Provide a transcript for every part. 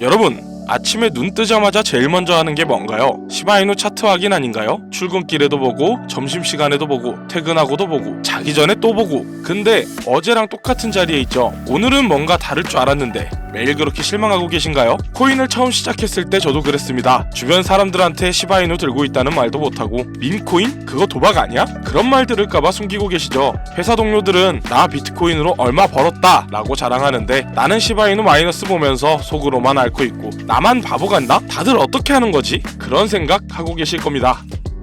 여러분, 아침에 눈 뜨자마자 제일 먼저 하는 게 뭔가요? 시바이누 차트 확인 아닌가요? 출근길에도 보고, 점심시간에도 보고, 퇴근하고도 보고, 자기 전에 또 보고. 근데 어제랑 똑같은 자리에 있죠. 오늘은 뭔가 다를 줄 알았는데 매일 그렇게 실망하고 계신가요? 코인을 처음 시작했을 때 저도 그랬습니다. 주변 사람들한테 시바이누 들고 있다는 말도 못하고 민코인? 그거 도박 아니야? 그런 말 들을까봐 숨기고 계시죠. 회사 동료들은 나 비트코인으로 얼마 벌었다 라고 자랑하는데 나는 시바이누 마이너스 보면서 속으로만 앓고 있고 나만 바보 같나? 다들 어떻게 하는 거지? 그런 생각 하고 계실 겁니다.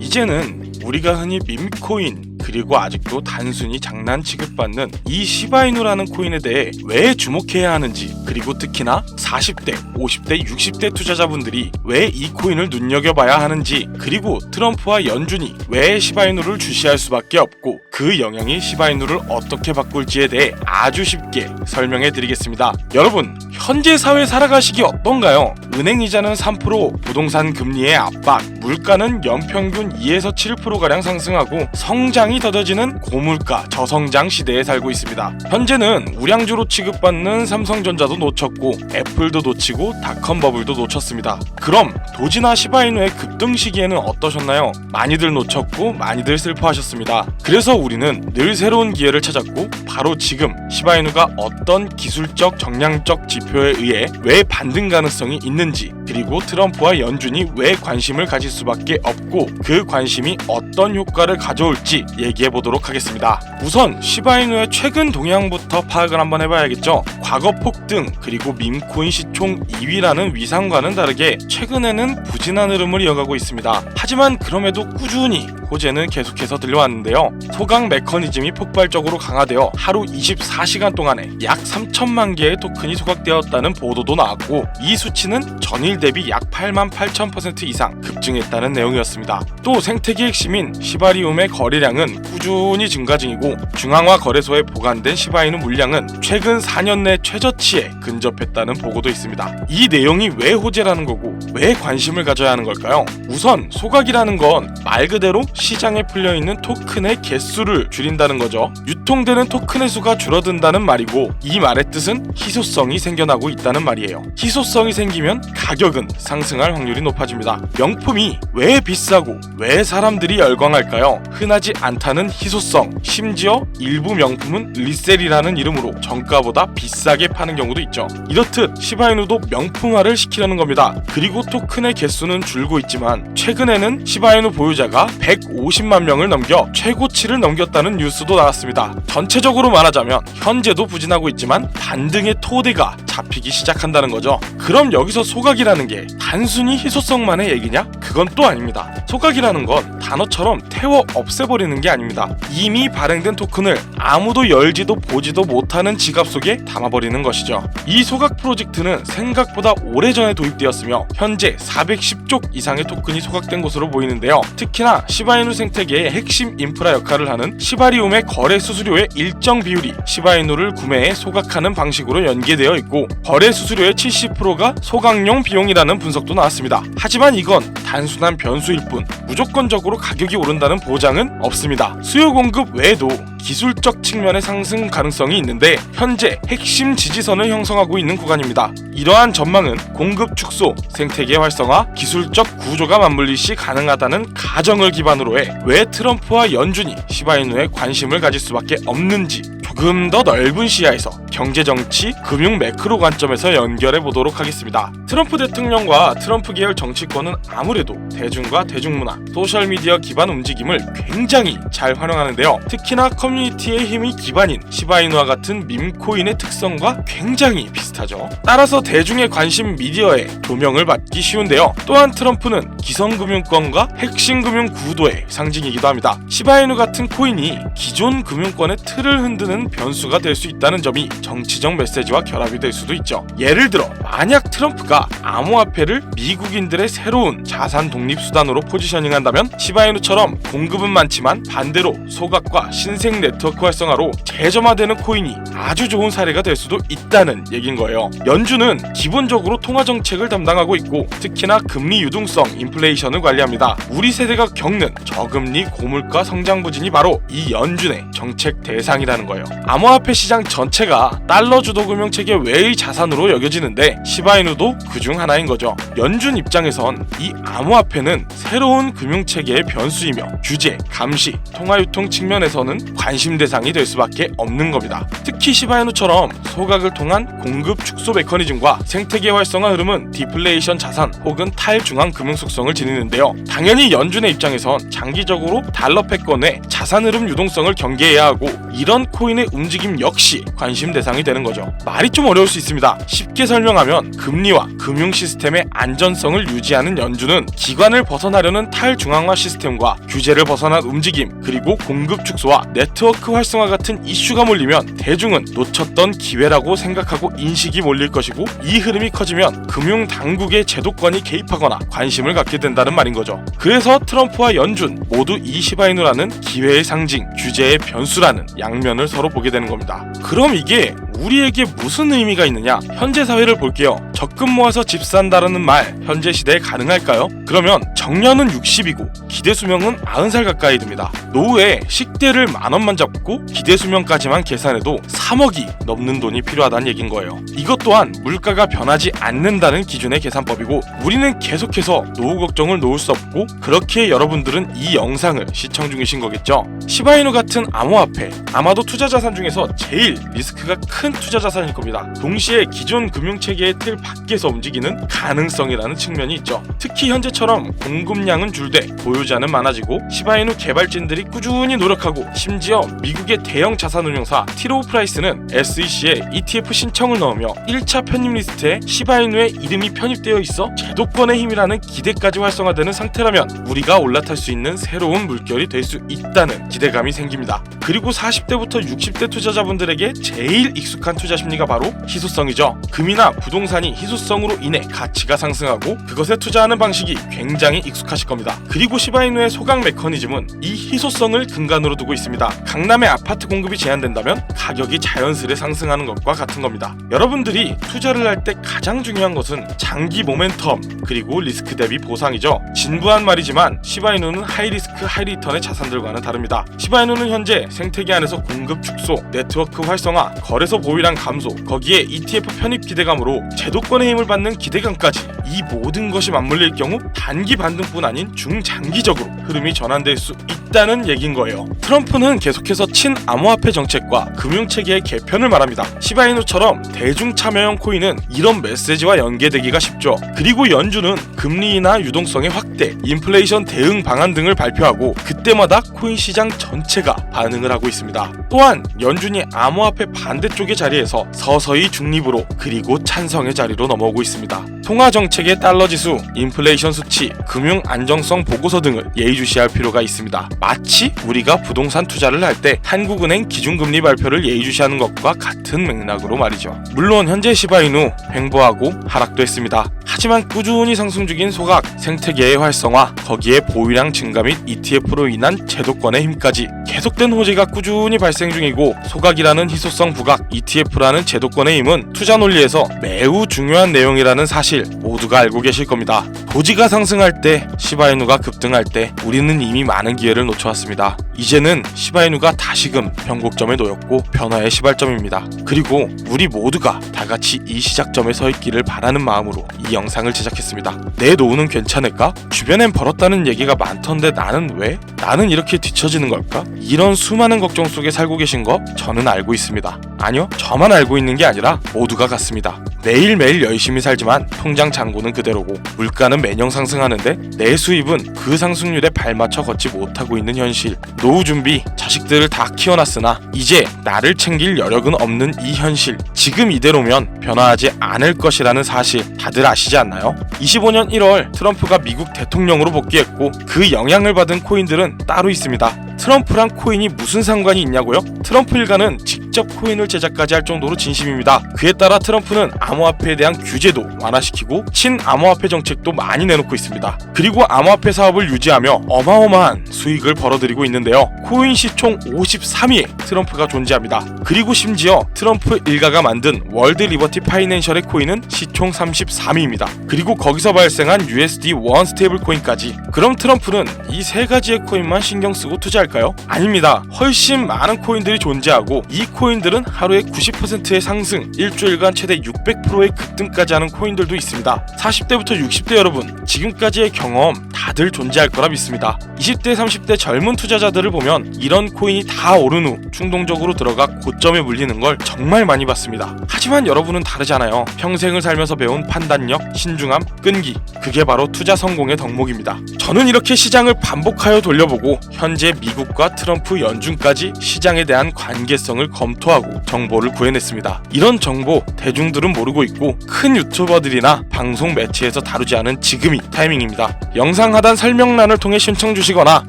이제는 우리가 흔히 밈코인 그리고 아직도 단순히 장난 취급받는 이 시바이누라는 코인에 대해 왜 주목해야 하는지 그리고 특히나 40대, 50대, 60대 투자자분들이 왜 이 코인을 눈여겨봐야 하는지 그리고 트럼프와 연준이 왜 시바이누를 주시할 수밖에 없고 그 영향이 시바이누를 어떻게 바꿀지에 대해 아주 쉽게 설명해 드리겠습니다. 여러분, 현재 사회 살아가시기 어떤가요? 은행 이자는 3%, 부동산 금리의 압박, 물가는 연평균 2에서 7%가량 상승하고 성장이 더뎌지는 고물가, 저성장 시대에 살고 있습니다. 현재는 우량주로 취급받는 삼성전자도 놓쳤고 애플도 놓치고 닷컴 버블도 놓쳤습니다. 그럼 도지나 시바이누의 급등 시기에는 어떠셨나요? 많이들 놓쳤고 많이들 슬퍼하셨습니다. 그래서 우리는 늘 새로운 기회를 찾았고 바로 지금 시바이누가 어떤 기술적 정량적 지표에 의해 왜 반등 가능성이 있는지 그리고 트럼프와 연준이 왜 관심을 가질 수밖에 없고 그 관심이 어떤 효과를 가져올지 얘기해 보도록 하겠습니다. 우선 시바이누의 최근 동향부터 파악을 한번 해봐야겠죠. 과거 폭등 그리고 밈코인 시총 2위라는 위상과는 다르게 최근에는 부진한 흐름을 이어가고 있습니다. 하지만 그럼에도 꾸준히 호재는 계속해서 들려왔는데요. 소강 메커니즘이 폭발적으로 강화되어 하루 24시간 동안에 약 3천만 개의 토큰이 소각되었다는 보도도 나왔고 이 수치는 전일 대비 약 8만 8천 퍼센트 이상 급증했다는 내용이었습니다. 또 생태계 핵심인 시바리움의 거래량은 꾸준히 증가 중이고 중앙화 거래소에 보관된 시바이누 물량은 최근 4년 내 최저치에 근접했다는 보고도 있습니다. 이 내용이 왜 호재라는 거고 왜 관심을 가져야 하는 걸까요? 우선 소각이라는 건 말 그대로 시장에 풀려 있는 토큰의 개수를 줄인다는 거죠. 유통되는 토큰의 수가 줄어든다는 말이고 이 말의 뜻은 희소성이 생겨나고 있다는 말이에요. 희소성이 생기면 가격은 상승할 확률이 높아집니다. 명품이 왜 비싸고 왜 사람들이 열광할까요? 흔하지 않다는 희소성, 심지어 일부 명품은 리셀이라는 이름으로 정가보다 비싸게 파는 경우도 있죠. 이렇듯 시바이누도 명품화를 시키려는 겁니다. 그리고 토큰의 개수는 줄고 있지만 최근에는 시바이누 보유자가 150만 명을 넘겨 최고치를 넘겼다는 뉴스도 나왔습니다. 전체적으로 말하자면 현재도 부진하고 있지만 반등의 토대가 잡히기 시작한다는 거죠. 그럼 여기서 소각이라는 게 단순히 희소성만의 얘기냐? 그건 또 아닙니다. 소각이라는 건 단어처럼 태워 없애버리는 게 아닙니다. 이미 발행된 토큰을 아무도 열지도 보지도 못하는 지갑 속에 담아버리는 것이죠. 이 소각 프로젝트는 생각보다 오래전에 도입되었으며 현재 410쪽 이상의 토큰이 소각된 것으로 보이는데요. 특히나 시바이누 생태계의 핵심 인프라 역할을 하는 시바리움의 거래 수수료의 일정 비율이 시바이누를 구매해 소각하는 방식으로 연계되어 있고 거래 수수료의 70%가 소각용 비용이라는 분석도 나왔습니다. 하지만 이건 단순한 변수일 뿐 무조건적으로 가격이 오른다는 보장은 없습니다. 수요 공급 외에도 기술적 측면의 상승 가능성이 있는데 현재 핵심 지지선을 형성하고 있는 구간입니다. 이러한 전망은 공급 축소, 생태계 활성화, 기술적 구조가 맞물리 시 가능하다는 가정을 기반으로 해 왜 트럼프와 연준이 시바이누에 관심을 가질 수밖에 없는지 조금 더 넓은 시야에서 경제 정치, 금융 매크로 관점에서 연결해 보도록 하겠습니다. 트럼프 대통령과 트럼프 계열 정치권은 아무래도 대중과 대중문화, 소셜 미디어 기반 움직임을 굉장히 잘 활용하는데요. 특히나 커뮤니티의 힘이 기반인 시바이누와 같은 밈코인의 특성과 굉장히 비슷하죠. 따라서 대중의 관심 미디어에 조명을 받기 쉬운데요. 또한 트럼프는 기성금융권과 핵심 금융 구도의 상징이기도 합니다. 시바이누 같은 코인이 기존 금융권의 틀을 흔드는 변수가 될 수 있다는 점이 정치적 메시지와 결합이 될 수도 있죠. 예를 들어 만약 트럼프가 암호화폐를 미국인들의 새로운 자산 독립 수단으로 포지셔닝한다면 시바이누처럼 공급은 많지만 반대로 소각과 신생 네트워크 활성화로 재점화되는 코인이 아주 좋은 사례가 될 수도 있다는 얘긴 거예요. 연준은 기본적으로 통화 정책을 담당하고 있고 특히나 금리 유동성 인플레이션을 관리합니다. 우리 세대가 겪는 저금리 고물가 성장 부진이 바로 이 연준의 정책 대상이라는 거예요. 암호화폐 시장 전체가 달러 주도 금융 체계 외의 자산으로 여겨지는데 시바이누도 그중 하나인 거죠. 연준 입장에선 이 암호화폐는 새로운 금융 체계의 변수이며 규제, 감시, 통화 유통 측면에서는 관심 대상이 될 수밖에 없는 겁니다. 특히 시바이누처럼 소각을 통한 공급 축소 메커니즘과 생태계 활성화 흐름은 디플레이션 자산 혹은 탈중앙 금융 속성을 지니는데요. 당연히 연준의 입장에선 장기적으로 달러 패권의 자산 흐름 유동성을 경계해야 하고 이런 코인의 움직임 역시 관심 대상이 되는 거죠. 말이 좀 어려울 수 있습니다. 쉽게 설명하면 금리와 금융 시스템의 안전성을 유지하는 연준은 기관을 벗어나려는 탈중앙화 시스템과 규제를 벗어난 움직임 그리고 공급 축소와 네트워크 활성화 같은 이슈가 몰리면 대중은 놓쳤던 기회라고 생각하고 인식이 몰릴 것이고 이 흐름이 커지면 금융 당국의 제도권이 개입하거나 관심을 갖게 된다는 말인 거죠. 그래서 트럼프와 연준 모두 이 시바이누라는 기회의 상징, 규제의 변수라는 양 면을 서로 보게 되는 겁니다. 그럼 이게 우리에게 무슨 의미가 있느냐? 현재 사회를 볼게요. 적금 모아서 집 산다라는 말 현재 시대에 가능할까요? 그러면 정년은 60이고 기대 수명은 90살 가까이 됩니다. 노후에 식대를 만 원만 잡고 기대 수명까지만 계산해도 3억이 넘는 돈이 필요하다는 얘긴 거예요. 이것 또한 물가가 변하지 않는다는 기준의 계산법이고 우리는 계속해서 노후 걱정을 놓을 수 없고 그렇게 여러분들은 이 영상을 시청 중이신 거겠죠. 시바이누 같은 암호화폐 아마도 투자 자산 중에서 제일 리스크가 큰 투자 자산일 겁니다. 동시에 기존 금융 체계의 틀 밖에서 움직이는 가능성이라는 측면이 있죠. 특히 현재처럼 공급량은 줄되 보유자는 많아지고 시바이누 개발진들이 꾸준히 노력하고 심지어 미국의 대형 자산운용사 티로우 프라이스는 SEC에 ETF 신청을 넣으며 1차 편입 리스트에 시바이누의 이름이 편입되어 있어 제도권의 힘이라는 기대까지 활성화되는 상태라면 우리가 올라탈 수 있는 새로운 물결이 될 수 있다는 기대감이 생깁니다. 그리고 40대부터 60대 투자자분들에게 제일 익숙 한 투자 심리가 바로 희소성이죠. 금이나 부동산이 희소성으로 인해 가치가 상승하고 그것에 투자하는 방식이 굉장히 익숙하실 겁니다. 그리고 시바이누의 소각 메커니즘은 이 희소성을 근간으로 두고 있습니다. 강남의 아파트 공급이 제한된다면 가격이 자연스레 상승하는 것과 같은 겁니다. 여러분들이 투자를 할 때 가장 중요한 것은 장기 모멘텀 그리고 리스크 대비 보상이죠. 진부한 말이지만 시바이누는 하이리스크 하이리턴의 자산들과는 다릅니다. 시바이누는 현재 생태계 안에서 공급 축소, 네트워크 활성화, 거래소 보유량 감소, 거기에 ETF 편입 기대감으로 제도권의 힘을 받는 기대감까지 이 모든 것이 맞물릴 경우 단기 반등뿐 아닌 중장기적으로 흐름이 전환될 수 있다는 얘긴 거예요. 트럼프는 계속해서 친암호화폐 정책과 금융체계의 개편을 말합니다. 시바이누처럼 대중 참여형 코인은 이런 메시지와 연계되기가 쉽죠. 그리고 연준은 금리나 유동성의 확대, 인플레이션 대응 방안 등을 발표하고 그때마다 코인 시장 전체가 반응을 하고 있습니다. 또한 연준이 암호화폐 반대쪽의 자리에서 서서히 중립으로 그리고 찬성의 자리로 넘어오고 있습니다. 통화 정책의 달러 지수, 인플레이션 수치, 금융 안정성 보고서 등을 예의주시할 필요가 있습니다. 마치 우리가 부동산 투자를 할 때 한국은행 기준금리 발표를 예의주시하는 것과 같은 맥락으로 말이죠. 물론 현재 시바이누 횡보하고 하락도 했습니다. 하지만 꾸준히 상승 중인 소각, 생태계의 활성화, 거기에 보유량 증가 및 ETF로 인한 제도권의 힘까지 계속된 호재가 꾸준히 발생 중이고 소각이라는 희소성 부각, ETF라는 제도권의 힘은 투자 논리에서 매우 중요한 내용이라는 사실 모두가 알고 계실 겁니다. 도지가 상승할 때, 시바이누가 급등할 때 우리는 이미 많은 기회를 놓쳐왔습니다. 이제는 시바이누가 다시금 변곡점에 놓였고 변화의 시발점입니다. 그리고 우리 모두가 다 같이 이 시작점에 서 있기를 바라는 마음으로 이 영상을 제작했습니다. 내 노후는 괜찮을까? 주변엔 벌었다는 얘기가 많던데 나는 왜? 나는 이렇게 뒤처지는 걸까? 이런 수많은 걱정 속에 살고 계신 거 저는 알고 있습니다. 아니요, 저만 알고 있는 게 아니라 모두가 같습니다. 매일매일 열심히 살지만 통장 잔고는 그대로고 물가는 매년 상승하는데 내 수입은 그 상승률에 발맞춰 걷지 못하고 있는 현실. 노후 준비, 자식들을 다 키워놨으나 이제 나를 챙길 여력은 없는 이 현실. 지금 이대로면 변화하지 않을 것이라는 사실 다들 아시지 않나요? 25년 1월 트럼프가 미국 대통령으로 복귀했고 그 영향을 받은 코인들은 따로 있습니다. 트럼프랑 코인이 무슨 상관이 있냐고요? 트럼프 일가는 직 접 코인을 제작까지 할 정도로 진심입니다. 그에 따라 트럼프는 암호화폐에 대한 규제도 완화시키고 친암호화폐 정책도 많이 내놓고 있습니다. 그리고 암호화폐 사업을 유지하며 어마어마한 수익을 벌어들이고 있는데요. 코인 시총 53위에 트럼프가 존재합니다. 그리고 심지어 트럼프 일가가 만든 월드 리버티 파이낸셜의 코인은 시총 33위입니다. 그리고 거기서 발생한 USD 원 스테이블 코인까지. 그럼 트럼프는 이 세 가지의 코인만 신경 쓰고 투자할까요? 아닙니다. 훨씬 많은 코인들이 존재하고 이 코인들은 하루에 90%의 상승, 일주일간 최대 600%의 급등까지 하는 코인들도 있습니다. 40대부터 60대 여러분, 지금까지의 경험 다들 존재할 거라 믿습니다. 20대, 30대 젊은 투자자들을 보면 이런 코인이 다 오른 후 충동적으로 들어가 고점에 물리는 걸 정말 많이 봤습니다. 하지만 여러분은 다르잖아요. 평생을 살면서 배운 판단력, 신중함, 끈기. 그게 바로 투자 성공의 덕목입니다. 저는 이렇게 시장을 반복하여 돌려보고 현재 미국과 트럼프 연준까지 시장에 대한 관계성을 검토하고 정보를 구해냈습니다. 이런 정보 대중들은 모르고 있고 큰 유튜버들이나 방송 매체에서 다루지 않은 지금이 타이밍입니다. 영상 하단 설명란을 통해 신청 주시거나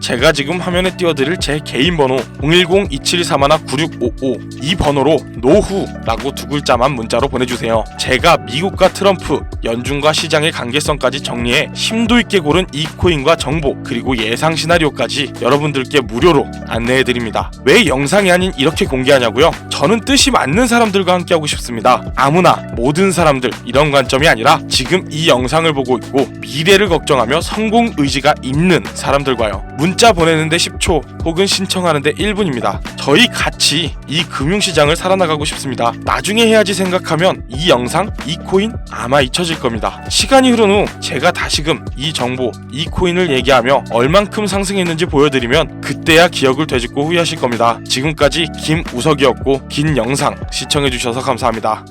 제가 지금 화면에 띄워드릴 제 개인 번호 010-2731-9655 이 번호로 노후라고 두 글자만 문자로 보내주세요. 제가 미국과 트럼프, 연준과 시장의 관계성까지 정리해 심도 있게 고른 이 코인과 정보 그리고 예상 시나리오까지 여러분들께 무료로 안내해드립니다. 왜 영상이 아닌 이렇게 공개하냐고요? 저는 뜻이 맞는 사람들과 함께하고 싶습니다. 아무나 모든 사람들 이런 관점이 아니라 지금 이 영상을 보고 있고 미래를 걱정하며 성공 의지가 있는 사람들과요. 문자 보내는데 10초 혹은 신청하는데 1분입니다. 저희 같이 이 금융시장을 살아나가고 싶습니다. 나중에 해야지 생각하면 이 영상, 이 코인 아마 잊혀질 겁니다. 시간이 흐른 후 제가 다시금 이 정보, 이 코인을 얘기하며 얼만큼 상승했는지 보여드리면 그때야 기억을 되짚고 후회하실 겁니다. 지금까지 김우석이었고 긴 영상 시청해주셔서 감사합니다.